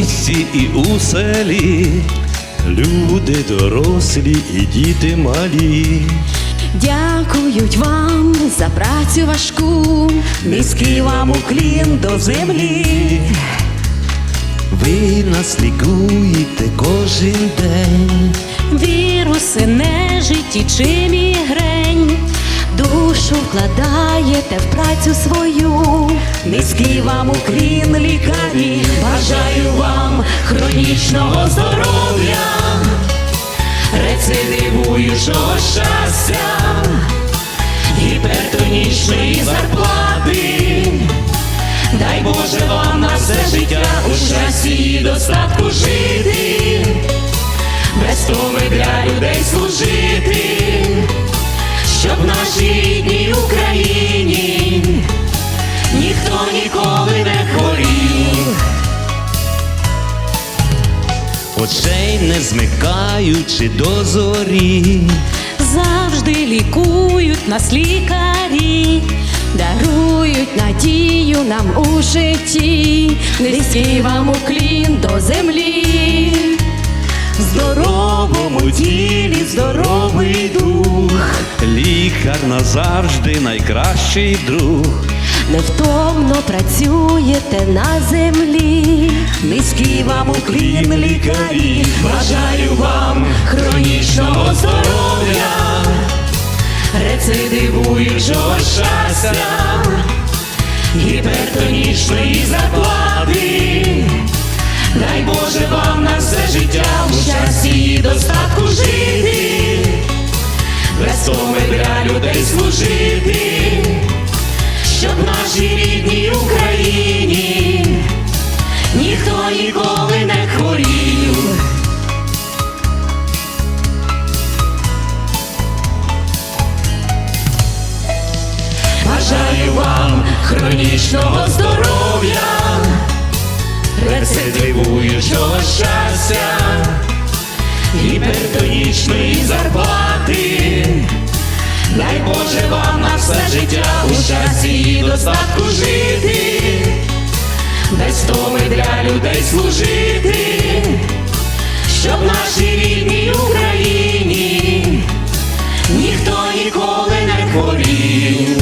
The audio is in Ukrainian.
і у селі, люди дорослі і діти малі. Дякують вам за працю важку, низький вам уклін до землі. Ви нас лікуєте кожен день. Віруси, нежиті чи мігрень, душу вкладаєте в працю свою, низький вам уклін, лікарі, бажаю вам хронічного здоров'я, рецидивуючого щастя, гіпертонічної зарплати. Дай Боже вам на все життя у щасті і достатку жити. Без томи для людей служити, щоб в нашій рідній Україні ніхто ніколи не хворів. Очей не змикаючи до зорі, Завжди лікують нас лікарі, дарують надію нам у житті, низький вам уклін до землі. В здоровому тілі здоровий дух. Лікар назавжди найкращий друг. Невтомно працюєте на землі, низький вам уклін, лікарі, бажаю вам хронічного здоров'я, рецидивуючого щастя, гіпертонічної зарплати. Дай Боже вам на все життя. У щасті і достатку без томи для людей служити? Щоб нашій рідній Україні ніхто ніколи не хворів. Бажаю вам хронічного здоров'я, рецидивуючого щастя, гіпертонічної Боже, вам на все життя. У щасті і достатку жити, без втоми для людей служити, щоб нашій рідній Україні ніхто ніколи не хворів.